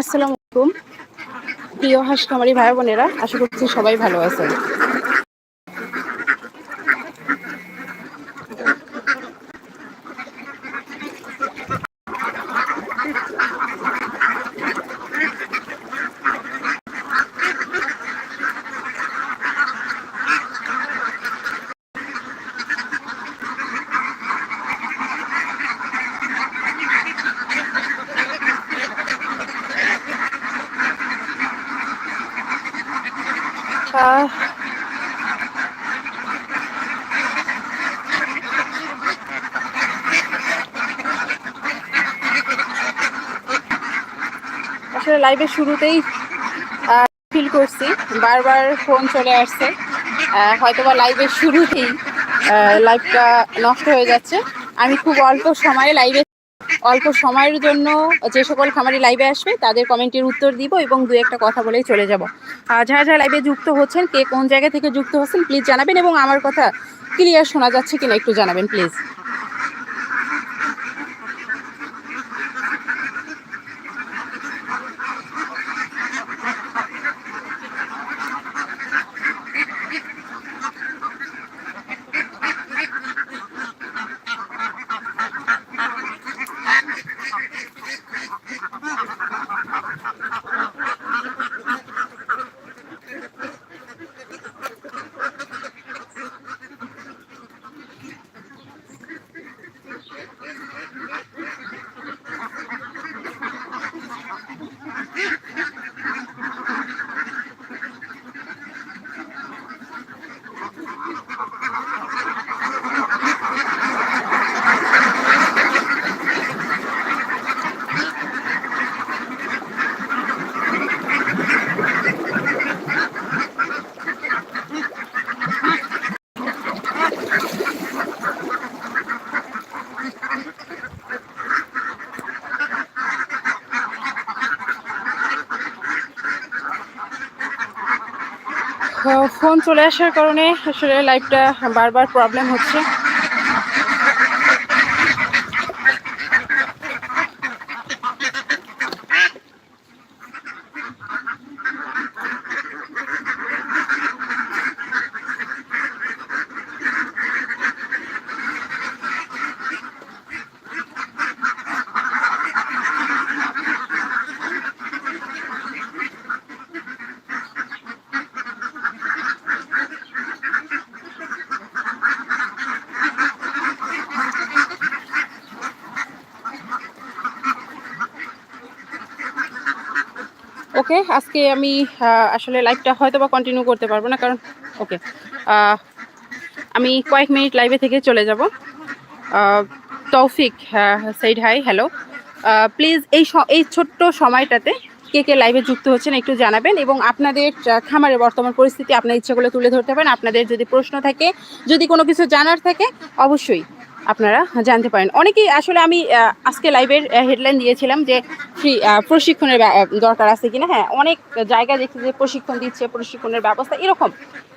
আসসালামু আলাইকুম। প্রিয় হাসকামারি ভাই বোনেরা আশা করছি সবাই ভালো আছেন। লাইভের শুরুতেই ফিল করছি। বারবার ফোন চলে আসছে। হয়তোবা লাইভের শুরুতেই লাইভটা নষ্ট হয়ে যাচ্ছে। আমি খুব অল্প সময়ে লাইভে অল্প সময়ের জন্য যে সকল খামারি লাইভে আসবে, তাদের কমেন্টের উত্তর দিব এবং দু একটা কথা বলেই চলে যাব। যারা যারা লাইভে যুক্ত হচ্ছেন, কে কোন জায়গা থেকে যুক্ত হচ্ছেন প্লিজ জানাবেন এবং আমার কথা ক্লিয়ার শোনা যাচ্ছে কিনা একটু জানাবেন প্লিজ ফোন চলে আসার কারণে আসলে লাইফটা বারবার প্রবলেম হচ্ছে। ওকে আজকে আমি আসলে লাইভটা হয়তো বা কন্টিনিউ করতে পারব না, কারণ ওকে আমি কয়েক মিনিট লাইভে থেকে চলে যাব। তৌফিক সাইড হাই হ্যালো প্লিজ এই এই ছোট্ট সময়টাতে কে কে লাইভে যুক্ত হচ্ছেন একটু জানাবেন এবং আপনাদের খামারের বর্তমান পরিস্থিতি, আপনার ইচ্ছা করলে তুলে ধরতে পারেন। আপনাদের যদি প্রশ্ন থাকে, যদি কোনো কিছু জানার থাকে, অবশ্যই আপনারা জানতে পারেন। অনেকেই আসলে আমি আজকে লাইভের হেডলাইন দিয়েছিলাম যে ফ্রি প্রশিক্ষণের দরকার আছে কিনা। হ্যাঁ অনেক জায়গায় দেখছি যে প্রশিক্ষণ দিচ্ছে, প্রশিক্ষণের ব্যবস্থা, এরকম।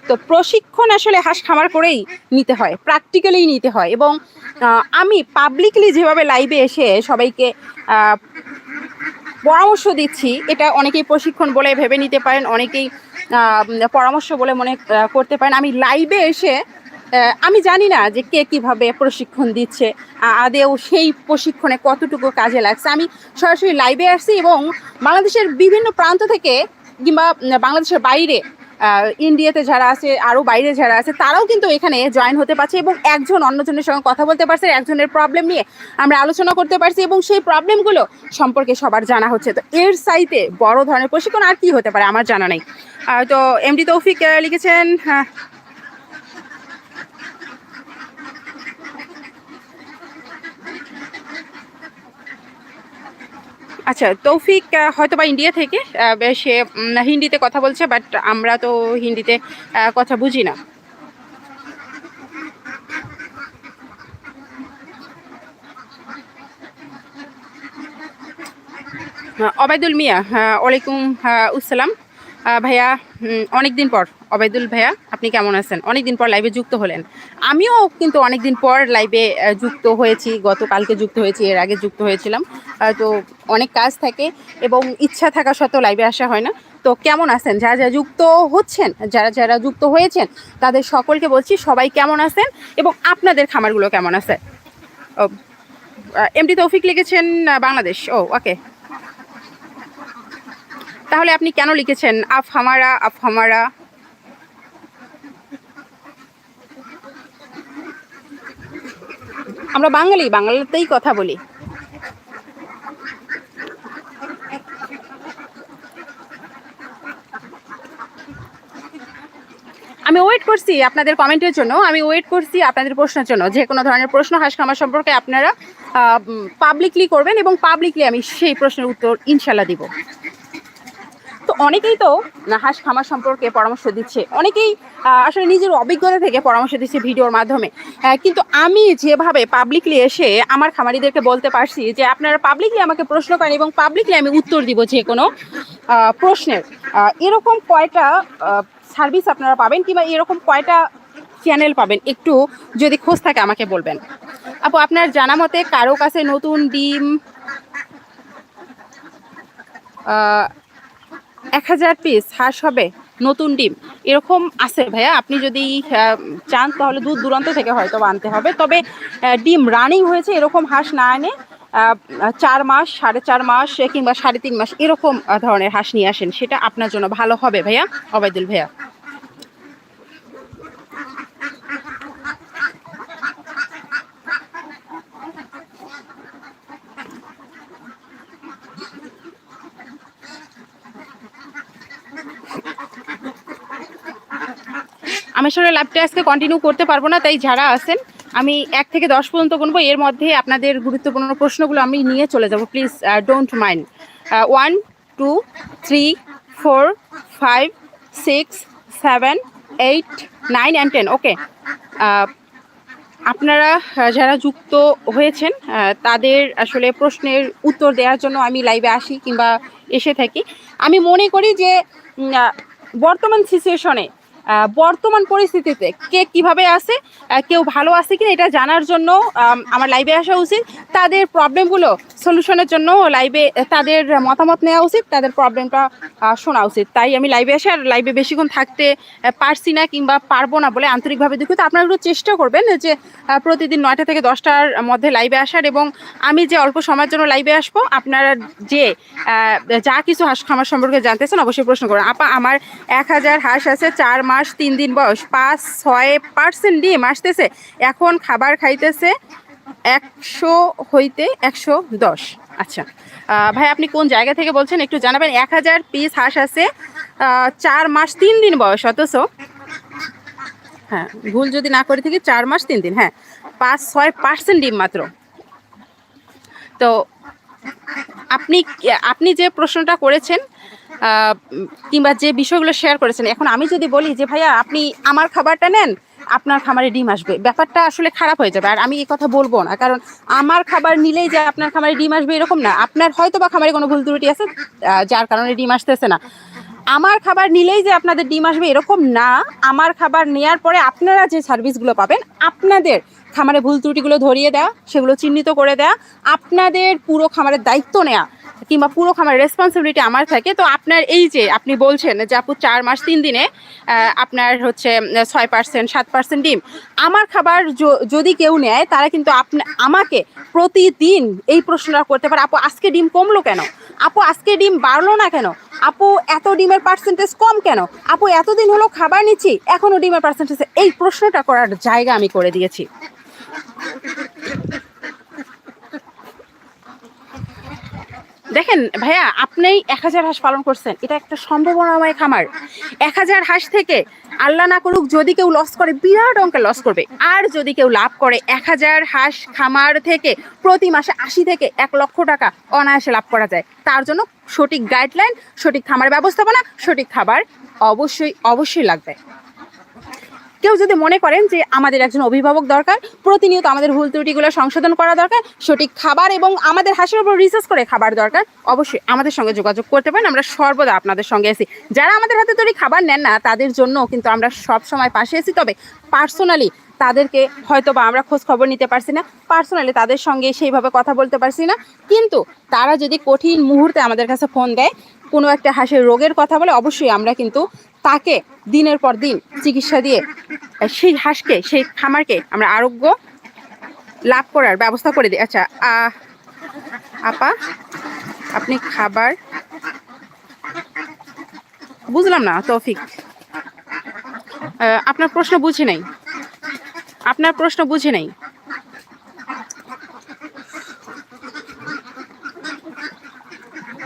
তো প্রশিক্ষণ আসলে হাঁস খামার করেই নিতে হয় প্র্যাকটিক্যালি নিতে হয়। এবং আমি পাবলিকলি যেভাবে লাইভে এসে সবাইকে পরামর্শ দিচ্ছি, এটা অনেকেই প্রশিক্ষণ বলে ভেবে নিতে পারেন, অনেকেই পরামর্শ বলে মনে করতে পারেন। আমি লাইভে এসে আমি জানি না যে কে কীভাবে প্রশিক্ষণ দিচ্ছে আদেও সেই প্রশিক্ষণে কতটুকু কাজে লাগছে। আমি সরাসরি লাইভে আসছি এবং বাংলাদেশের বিভিন্ন প্রান্ত থেকে কিংবা বাংলাদেশের বাইরে ইন্ডিয়াতে যারা আছে, আরও বাইরে যারা আছে, তারাও কিন্তু এখানে জয়েন হতে পারছে এবং একজন অন্যজনের সঙ্গে কথা বলতে পারছে, একজনের প্রবলেম নিয়ে আমরা আলোচনা করতে পারছি এবং সেই প্রবলেমগুলো সম্পর্কে সবার জানা হচ্ছে। তো এর সাইতে বড় ধরনের প্রশিক্ষণ আর কি হতে পারে আমার জানা নেই। তো এমডি তৌফিক লিখেছেন হ্যাঁ। আচ্ছা তৌফিক হয়তো বা ইন্ডিয়া থেকে সে হিন্দিতে কথা বলছে বাট আমরা তো হিন্দিতে কথা বুঝি না। অবায়দুল মিয়া ওয়ালাইকুম আসসালাম। ভাইয়া অনেক দিন পর অবায়দুল ভাইয়া, আপনি কেমন আছেন? অনেকদিন পর লাইভে যুক্ত হলেন। আমিও কিন্তু অনেকদিন পর লাইভে যুক্ত হয়েছি, গতকালকে যুক্ত হয়েছি, এর আগে যুক্ত হয়েছিলাম। তো অনেক কাজ থাকে এবং ইচ্ছা থাকা সত্ত্বেও লাইভে আসা হয় না। তো কেমন আছেন? যারা যারা যুক্ত হচ্ছেন, যারা যারা যুক্ত হয়েছেন, তাদের সকলকে বলছি, সবাই কেমন আছেন এবং আপনাদের খামারগুলো কেমন আছে? এমডি তৌফিক লিখেছেন বাংলাদেশ। ও ওকে তাহলে আপনি কেন লিখেছেন, আফ হামারা আফ হামারা আমরা বাঙালি, বাংলাতেই কথা বলি। আমি ওয়েট করছি আপনাদের কমেন্টের জন্য, আমি ওয়েট করছি আপনাদের প্রশ্নের জন্য। যে কোনো ধরনের প্রশ্ন হাঁস খামার সম্পর্কে আপনারা পাবলিকলি করবেন এবং পাবলিকলি আমি সেই প্রশ্নের উত্তর ইনশাল্লাহ দিব। অনেকেই তো হাঁস খামার সম্পর্কে পরামর্শ দিচ্ছে। অনেকেই আসলে নিজের অভিজ্ঞতা থেকে পরামর্শ দিচ্ছে ভিডিওর মাধ্যমে। আহ, কিন্তু আমি যেভাবে পাবলিকলি এসে আমার খামারিদেরকে বলতে পারছি যে আপনারা পাবলিকলি আমাকে প্রশ্ন করেন এবং পাবলিকলি আমি উত্তর দিব যে কোনো প্রশ্নের। এরকম কয়টা সার্ভিস আপনারা পাবেন কিংবা এরকম কয়টা চ্যানেল পাবেন? একটু যদি খোঁজ থাকে আমাকে বলবেন। আপু আপনার জানা মতে কারও কাছে নতুন ডিম এক হাজার পিস হাঁস হবে, নতুন ডিম। এরকম আছে ভাইয়া, আপনি যদি চান তাহলে দূর দূরান্ত থেকে হয়তো আনতে হবে। তবে ডিম রানিং হয়েছে, এরকম হাঁস না এনে চার মাস, সাড়ে চার মাস, কিংবা সাড়ে তিন মাস, এরকম ধরনের হাঁস নিয়ে আসেন। সেটা আপনার জন্য ভালো হবে ভাইয়া অবায়দুল ভাইয়া। আমি আসলে ল্যাবটা আজকে কন্টিনিউ করতে পারব না, তাই যারা আছেন, আমি এক থেকে দশ পর্যন্ত গুনবো এর মধ্যে আপনাদের গুরুত্বপূর্ণ প্রশ্নগুলো আমি নিয়ে চলে যাব please don't mind one two three four five six seven eight nine and ten okay আপনারা যারা যুক্ত হয়েছেন তাদের আসলে প্রশ্নের উত্তর দেওয়ার জন্য আমি লাইভে আসি কিংবা এসে থাকি। আমি মনে করি যে বর্তমান সিচুয়েশনে বর্তমান পরিস্থিতিতে কে কীভাবে আছে কেউ ভালো আছে কিনা এটা জানার জন্য আমার লাইভে আসা উচিত। তাদের প্রবলেমগুলো সলিউশনের জন্য লাইভে তাদের মতামত নেওয়া উচিত, তাদের প্রবলেমটা শোনা উচিত। তাই আমি লাইভে আসে আর লাইভে বেশিক্ষণ থাকতে পারছি না কিংবা পারব না বলে আন্তরিকভাবে দুঃখিত। আপনারা একটু চেষ্টা করবেন যে প্রতিদিন নয়টা থেকে দশটার মধ্যে লাইভে আসার এবং আমি যে অল্প সময়ের জন্য লাইভে আসব, আপনারা যে যা কিছু হাঁস খামার সম্পর্কে জানতে চান অবশ্যই প্রশ্ন করুন। আপা, আমার এক হাজার হাঁস আছে, চার মাস তিন দিন বয়স, পাঁচ, ছয় পার্সেন্ট ডিম আসতেছে। এখন খাবার খাইতেছে একশো হইতে একশো দশ। আচ্ছা ভাই আপনি কোন জায়গা থেকে বলছেন একটু জানাবেন? এক হাজার পিস হাঁস আছে চার মাস তিন দিন বয়স অথচ। হ্যাঁ ভুল যদি না করে থাকি, চার মাস তিন দিন হ্যাঁ পাঁচ, ছয় পার্সেন্ট ডিম মাত্র। তো আপনি আপনি যে প্রশ্নটা করেছেন কিংবা যে বিষয়গুলো শেয়ার করেছেন, এখন আমি যদি বলি যে, ভাইয়া, আপনি আমার খাবারটা নেন, আপনার খামারে ডিম আসবে। ব্যাপারটা আসলে খারাপ হয়ে যাবে, আর আমি এই কথা বলব না, কারণ আমার খাবার নিলেই যে আপনার খামারে ডিম আসবে এরকম না। আপনার হয়তো বা খামারে কোনো ভুল ত্রুটি আছে যার কারণে ডিম আসতেছে না। আমার খাবার নিলেই যে আপনাদের ডিম আসবে এরকম না, আমার খাবার নেয়ার পরে আপনারা যে সার্ভিসগুলো পাবেন, আপনাদের খামারে ভুল ত্রুটিগুলো ধরিয়ে দেওয়া সেগুলো চিহ্নিত করে দেওয়া আপনাদের পুরো খামারের দায়িত্ব নেওয়া কিংবা পুরো খামার রেসপন্সিবিলিটি আমার থাকে। তো আপনার এই যে আপনি বলছেন যে আপু চার মাস, তিন দিনে আপনার হচ্ছে ছয় পার্সেন্ট সাত পার্সেন্ট ডিম। আমার খাবার যদি কেউ নেয়, তারা কিন্তু আপনা, আমাকে প্রতিদিন এই প্রশ্নটা করতে পারে, আপু, আজকে ডিম কমলো কেন? আপু, আজকে ডিম বাড়লো না কেন? আপু, এত ডিমের পার্সেন্টেজ কম কেন? আপু, এতদিন হলো খাবার নিচ্ছি এখনও ডিমের পার্সেন্টেজ এই প্রশ্নটা করার জায়গা আমি করে দিয়েছি। দেখেন, ভাইয়া আপনি এক হাজার হাঁস পালন করছেন। এটা একটা সম্ভাবনাময় খামার। এক হাজার হাঁস থেকে আল্লাহ না করুক, যদি কেউ লস করে, বিরাট অঙ্কের লস করবে। আর যদি কেউ লাভ করে, এক হাজার হাঁস খামার থেকে প্রতি মাসে আশি থেকে এক লক্ষ টাকা অনায়াসে লাভ করা যায়। তার জন্য সঠিক গাইডলাইন সঠিক খামার ব্যবস্থাপনা, সঠিক খাবার অবশ্যই অবশ্যই লাগবে। কেউ যদি মনে করেন যে আমাদের একজন অভিভাবক দরকার, প্রতিনিয়ত আমাদের ভুল ত্রুটিগুলো সংশোধন করা দরকার, সঠিক খাবার এবং আমাদের হাঁসের উপর রিসার্চ করে খাবার দরকার, অবশ্যই আমাদের সঙ্গে যোগাযোগ করতে পারেন, আমরা সর্বদা আপনাদের সঙ্গে আছি। যারা আমাদের হাতে তৈরি খাবার নেন না, তাদের জন্য কিন্তু আমরা সব সময় পাশে আছি, তবে পার্সোনালি তাদেরকে হয়তো বা আমরা খোঁজ খবর নিতে পারছি না পার্সোনালি তাদের সঙ্গে সেইভাবে কথা বলতে পারছি না, কিন্তু তারা যদি কঠিন মুহূর্তে আমাদের কাছে ফোন দেয়, কোনো একটা হাঁসের রোগের কথা বলে, অবশ্যই আমরা কিন্তু তাকে দিনের পর দিন চিকিৎসা দিয়ে সেই হাঁসকে, সেই খামারকে আমরা আরোগ্য লাভ করার ব্যবস্থা করে দিই। আচ্ছা আপা, আপনি খাবার বুঝলাম না, তৌফিক। আপনার প্রশ্ন বুঝি নাই। আপনার প্রশ্ন বুঝি নাই।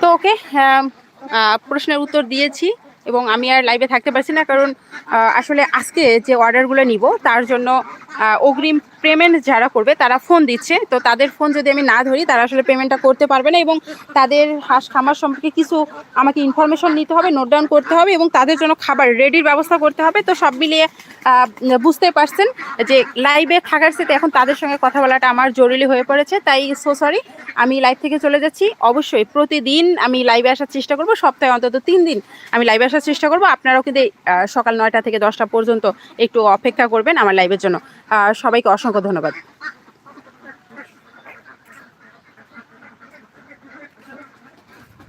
তো ওকে প্রশ্নের উত্তর দিয়েছি। এবং আমি আর লাইভে থাকতে পারছি না, কারণ আসলে আজকে যে অর্ডারগুলো নিব, তার জন্য অগ্রিম পেমেন্ট যারা করবে, তারা ফোন দিচ্ছে। তো তাদের ফোন যদি আমি না ধরি, তারা আসলে পেমেন্টটা করতে পারবে না এবং তাদের হাঁস খামার সম্পর্কে কিছু আমাকে ইনফরমেশন নিতে হবে নোট ডাউন করতে হবে এবং তাদের জন্য খাবার রেডির ব্যবস্থা করতে হবে। তো সব মিলিয়ে বুঝতে পারছেন যে লাইভে থাকার সাথে এখন তাদের সঙ্গে কথা বলাটা আমার জরুরি হয়ে পড়েছে। তাই সো সরি আমি লাইভ থেকে চলে যাচ্ছি। অবশ্যই প্রতিদিন আমি লাইভে আসার চেষ্টা করব। সপ্তাহে অন্তত তিন দিন আমি লাইভে আসার চেষ্টা করব। আপনারাও কিন্তু সকাল নয়টা থেকে দশটা পর্যন্ত একটু অপেক্ষা করবেন আমার লাইভের জন্য। সবাইকে অসংখ্য ধন্যবাদ।